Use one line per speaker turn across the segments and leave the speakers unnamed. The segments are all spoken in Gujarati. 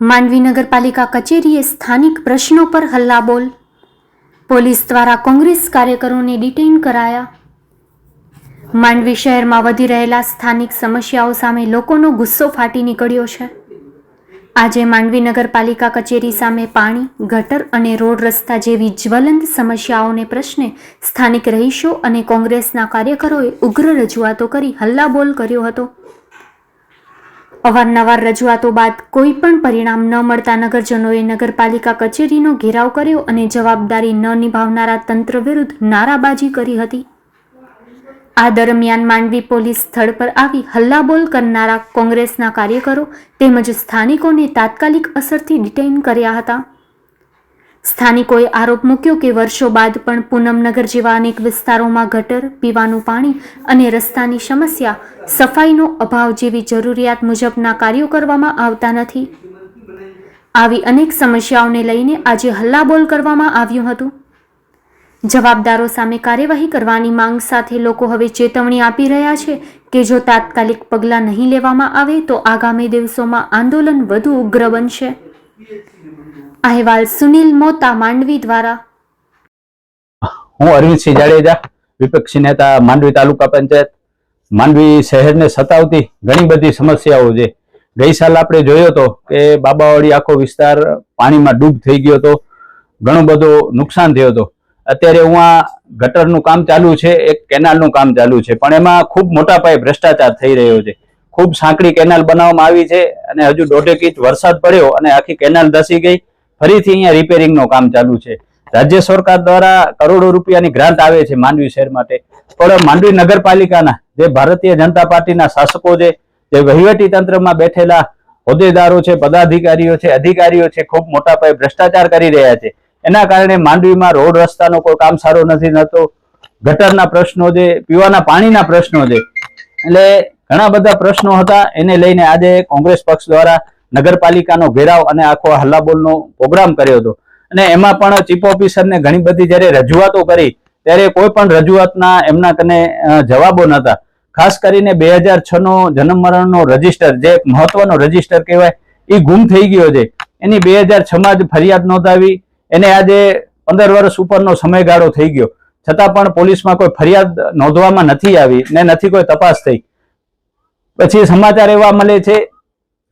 માંડવી નગરપાલિકા કચેરીએ સ્થાનિક પ્રશ્નો પર હલ્લાબોલ. પોલીસ દ્વારા કોંગ્રેસ કાર્યકરોને ડિટેઇન કરાયા. માંડવી શહેરમાં વધી રહેલા સ્થાનિક સમસ્યાઓ સામે લોકોનો ગુસ્સો ફાટી નીકળ્યો છે. આજે માંડવી નગરપાલિકા કચેરી સામે પાણી, ગટર અને રોડ રસ્તા જેવી જ્વલંત સમસ્યાઓને પ્રશ્ને સ્થાનિક રહીશો અને કોંગ્રેસના કાર્યકરોએ ઉગ્ર રજૂઆતો કરી હલ્લાબોલ કર્યો હતો. અવારનવાર રજૂઆતો બાદ કોઈ પણ પરિણામ ન મળતા નગરજનોએ નગરપાલિકા કચેરીનો ઘેરાવ કર્યો અને જવાબદારી ન નિભાવનારા તંત્ર વિરુદ્ધ નારાબાજી કરી હતી. આ દરમિયાન માંડવી પોલીસ સ્થળ પર આવી હલ્લાબોલ કરનારા કોંગ્રેસના કાર્યકરો તેમજ સ્થાનિકોને તાત્કાલિક અસરથી ડિટેઇન કર્યા હતા. સ્થાનિકોએ આરોપ મૂક્યો કે વર્ષો બાદ પણ પૂનમનગર જેવા અનેક વિસ્તારોમાં ગટર, પીવાનું પાણી અને રસ્તાની સમસ્યા, સફાઈનો અભાવ જેવી જરૂરિયાત મુજબના કાર્યો કરવામાં આવતા નથી. આવી અનેક સમસ્યાઓને લઈને આજે હલ્લાબોલ કરવામાં આવ્યું હતું. જવાબદારો સામે કાર્યવાહી કરવાની માંગ સાથે લોકો હવે ચેતવણી આપી રહ્યા છે કે જો તાત્કાલિક પગલાં નહીં લેવામાં આવે તો આગામી દિવસોમાં આંદોલન વધુ ઉગ્ર બનશે. અહેવાલ સુનિલ મોતા માંડવી દ્વારા.
હું અરવિંદસિંહ જાડેજા, વિપક્ષી નેતા, માંડવી તાલુકા પંચાયત, માંડવી શહેરને સતાવતી ઘણી બધી સમસ્યાઓ છે. ગઈ સાલ આપણે જોયો હતો કે બાબાવાડી આખો વિસ્તાર પાણીમાં ડૂબ થઈ ગયો હતો, ઘણો બધો નુકસાન થયો હતો. અત્યારે હું આ ગટરનું કામ ચાલુ છે, એક કેનાલનું કામ ચાલુ છે, પણ એમાં ખૂબ મોટા પાયે ભ્રષ્ટાચાર થઈ રહ્યો છે. ખૂબ સાંકડી કેનાલ બનાવવામાં આવી છે અને હજુ દોઢેક ઇંચ વરસાદ પડ્યો અને આખી કેનાલ ધસી ગઈ. ફરીથી અહીંયા રિપેરિંગનું કામ ચાલુ છે. રાજ્ય સરકાર દ્વારા કરોડો રૂપિયાની ગ્રાન્ટ આવે છે માંડવી શહેર માટે. પણ માંડવી નગરપાલિકાના જે ભારતીય જનતા પાર્ટીના શાસકો છે, જે વહીવટી તંત્રમાં બેઠેલા હોદ્દેદારો છે, પદાધિકારીઓ છે, અધિકારીઓ છે, ખૂબ મોટા પાયે ભ્રષ્ટાચાર કરી રહ્યા છે. એના કારણે માંડવીમાં રોડ રસ્તાનો કોઈ કામ સારો નથી થતો. ગટરના પ્રશ્નો છે, પીવાના પાણીના પ્રશ્નો છે. એટલે ઘણા બધા પ્રશ્નો હતા. એને લઈને આજે કોંગ્રેસ પક્ષ દ્વારા નગરપાલિકાનો ઘેરાવ અને આખો હલ્લાબોલનો પ્રોગ્રામ કર્યો હતો. અને એમાં પણ ચીફ ઓફિસરને ઘણી બધી જ્યારે રજૂઆતો કરી, ત્યારે કોઈ પણ રજૂઆતના એમના કને જવાબો નહોતા. ખાસ કરીને બે હજાર છ નો જન્મ મરણનો રજિસ્ટર, જે એક મહત્વનો રજિસ્ટર કહેવાય, એ ગુમ થઈ ગયો છે. એની બે હજાર છ માં જ ફરિયાદ નોંધાવી. એને આજે પંદર વર્ષ ઉપરનો સમયગાળો થઈ ગયો. છતાં પણ પોલીસમાં કોઈ ફરિયાદ નોંધવામાં નથી આવી ને નથી કોઈ તપાસ થઈ. પછી સમાચાર એવા મળે છે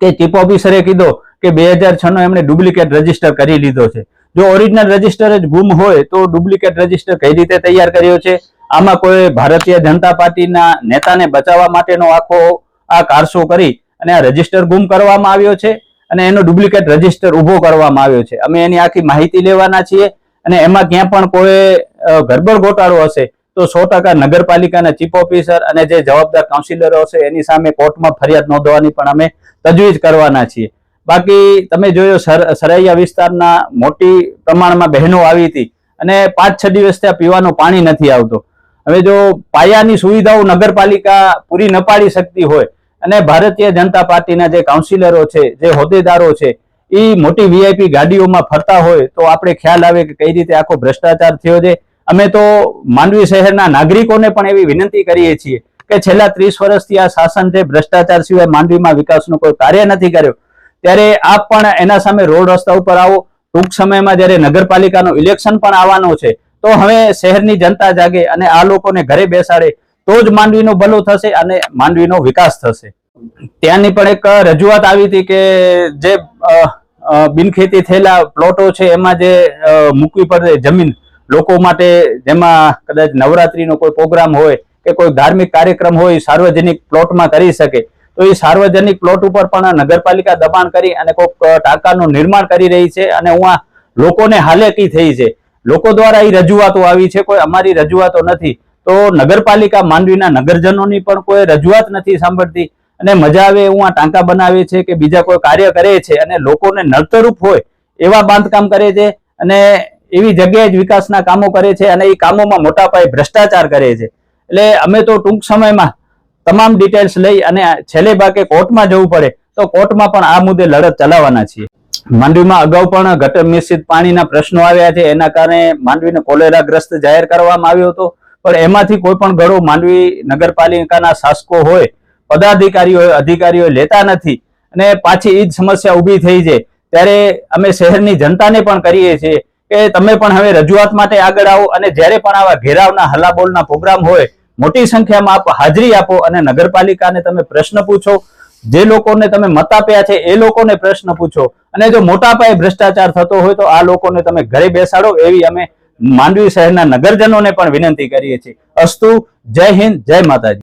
કે ચીફ ઓફિસરે કીધો કે બે હજાર છ નો એમણે ડુપ્લિકેટ રજિસ્ટર કરી લીધો છે. જો ઓરિજિનલ રજિસ્ટર જ ગુમ હોય તો ડુપ્લિકેટ રજિસ્ટર કઈ રીતે તૈયાર કર્યો છે? આમાં કોઈ ભારતીય જનતા પાર્ટીના નેતાને બચાવવા માટેનો આખો આ કારસો કરી અને આ રજિસ્ટર ગુમ કરવામાં આવ્યો છે અને એનો ડુપ્લિકેટ રજિસ્ટર ઊભો કરવામાં આવ્યો છે. અમે એની આખી માહિતી લેવાના છીએ અને એમાં ક્યાં પણ કોઈ ગરબડ ગોટાળો હશે તો સો ટકા નગરપાલિકાના ચીફ ઓફિસર અને જે જવાબદાર કાઉન્સિલરો છે એની સામે કોર્ટમાં ફરિયાદ નોંધવાની પણ અમે તજવીજ કરવાના છીએ. બાકી તમે જોયો સર- સરૈયા વિસ્તારના મોટી પ્રમાણમાં બહેનો આવી હતી અને પાંચ છ દિવસ ત્યાં પીવાનું પાણી નથી આવતું. હવે જો પાયાની સુવિધાઓ નગરપાલિકા પૂરી ન પાડી શકતી હોય અને ભારતીય જનતા પાર્ટીના જે કાઉન્સિલરો છે, જે હોદ્દેદારો છે એ મોટી વીઆઈપી ગાડીઓમાં ફરતા હોય તો આપણે ખ્યાલ આવે કે કઈ રીતે આખો ભ્રષ્ટાચાર થયો છે અમે તો માંડવી શહેરના નાગરિકોને પણ એવી વિનંતી કરીએ છીએ કે છેલ્લા ત્રીસ વર્ષથી આ શાસન છે ભ્રષ્ટાચાર સિવાય માંડવીમાં વિકાસનું કોઈ કાર્ય નથી કર્યો, ત્યારે આપ પણ એના સામે રોડ રસ્તા ઉપર આવો. ટૂંક સમયમાં જ્યારે નગરપાલિકાનું ઇલેક્શન પણ આવવાનું છે, તો હવે શહેરની જનતા જાગે અને આ લોકોને ઘરે બેસાડે, તો જ માંડવીનું ભલું થશે અને માંડવીનો વિકાસ થશે. ત્યાંની પણ એક રજૂઆત આવી હતી કે જે બિનખેતી થયેલા પ્લોટો છે, એમાં જે મૂકવી પડે જમીન લોકો માટે જેમાં કદાચ નવરાત્રીનો કોઈ પ્રોગ્રામ હોય કે કોઈ ધાર્મિક કાર્યક્રમ હોય સાર્વજનિક પ્લોટમાં કરી શકે, તો એ સાર્વજનિક પ્લોટ ઉપર પણ નગરપાલિકા દબાણ કરી અને કોઈક ટાંકાનું નિર્માણ કરી રહી છે અને હું લોકોને હાલેકી થઈ છે. લોકો દ્વારા એ રજૂઆતો આવી છે, કોઈ અમારી રજૂઆતો નથી. તો નગરપાલિકા માંડવીના નગરજનોની પણ કોઈ રજૂઆત નથી સાંભળતી અને મજા આવે એવું આ ટાંકા બનાવે છે કે બીજા કોઈ કાર્ય કરે છે અને લોકોને નડતરૂપ હોય એવા બાંધકામ કરે છે અને એવી જગ્યાએ જ વિકાસના કામો કરે છે અને એ કામોમાં મોટા પાયે ભ્રષ્ટાચાર કરે છે. એટલે અમે તો ટૂંક સમયમાં તમામ ડિટેલ્સ લઈ અને છેલ્લે ભાગે કોર્ટમાં જવું પડે, તો કોર્ટમાં પણ આ મુદ્દે લડત ચલાવવાના છીએ. માંડવીમાં અગાઉ પણ ગટર મિશ્રિત પાણીના પ્રશ્નો આવ્યા છે, એના કારણે માંડવીને કોલેરાગ્રસ્ત જાહેર કરવામાં આવ્યો હતો. પણ એમાંથી કોઈ પણ ઘડો માંડવી નગરપાલિકાના શાસકો હોય, પદાધિકારીઓ, અધિકારીઓ લેતા નથી અને પાછી એ જ સમસ્યા ઊભી થઈ છે. ત્યારે અમે શહેરની જનતાને પણ કરીએ છીએ કે તમે પણ હવે રજૂઆત માટે આગળ આવો અને જ્યારે પણ આવા ઘેરાવના હલ્લાબોલના પ્રોગ્રામ હોય, મોટી સંખ્યામાં આપ હાજરી આપો અને નગરપાલિકાને તમે પ્રશ્ન પૂછો. જે લોકોને તમે મત આપ્યા છે, એ લોકોને પ્રશ્ન પૂછો. અને જો મોટા પાયે ભ્રષ્ટાચાર થતો હોય તો આ લોકોને તમે ઘરે બેસાડો, એવી અમે માંડવી શહેરના નગરજનોને પણ વિનંતી કરીએ છીએ. અસ્તુ, જય હિન્દ, જય માતાજી.